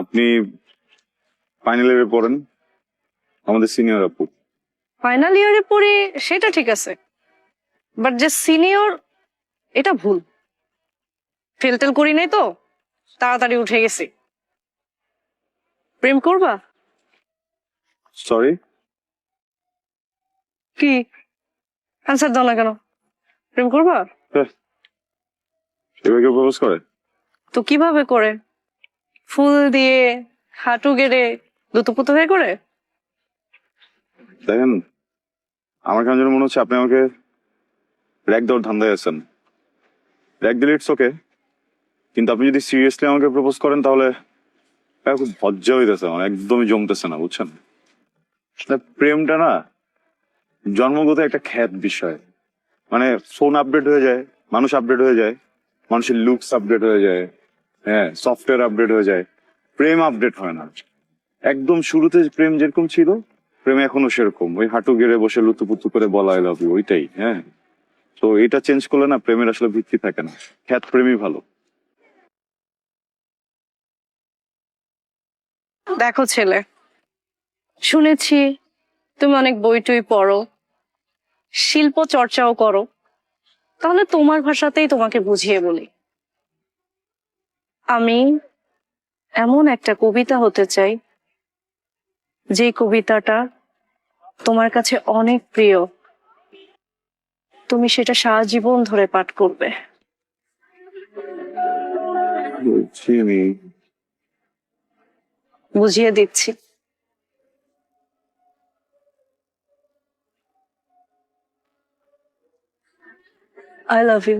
আপনি ফাইনাল ইয়ারে পড়েন আমাদের সিনিয়র আপু ফাইনাল ইয়ারে পড়ি সেটা ঠিক আছে। বাট যে সিনিয়র এটা ভুল। ফেল টেল করি নাই তো তাড়াতাড়ি উঠে গেছি। প্রেম করবা? সরি কি? অ্যান্সার দাও না কেন। প্রেম করবা? এবার কেউ প্রপোজ করে? তো কীভাবে করে? ফুল দিয়ে হাঁটু গেড়ে দুতুপুতো হয়ে করে? দেখেন, আমার কেন যেন মনে হচ্ছে আপনি আমাকে র্যাক দেওয়ার ধান্দায় আছেন। র্যাক দিলে ইটস ওকে কিন্তু আপনি যদি সিরিয়াসলি আমাকে প্রপোজ করেন, তাহলে খুব ভজ্জা হইতেছে আমার, একদমই জমতেছে না, বুঝছেন? প্রেমটা না, জন্মগত একটা খ্যাত বিষয়। মানে ফোন আপডেট হয়ে যায়, মানুষ আপডেট হয়ে যায়, মানুষের লুকস আপডেট হয়ে যায় হ্যাঁ সফটওয়্যার আপডেট হয়ে যায়। প্রেম আপডেট হয় না। একদম শুরুতে প্রেম যেরকম ছিল, প্রেম এখনও সেরকম। ওই হাঁটু গেড়ে বসে লুতুপুতু করে বলা লাভ ইউ ওইটাই হ্যাঁ। তো এটা চেঞ্জ করলে না প্রেমের আসলে ভিত্তি থাকে না। খ্যাত প্রেমই ভালো। দেখো ছেলে, শুনেছি তুমি অনেক বই টই পড়ো, শিল্প চর্চাও করো, তাহলে তোমার ভাষাতেই তোমাকে বুঝিয়ে বলি। আমি এমন একটা কবিতা হতে চাই যে কবিতাটা তোমার কাছে অনেক প্রিয়। তুমি সেটা সারা জীবন ধরে পাঠ করবে। বুঝিয়ে দিচ্ছি। I love you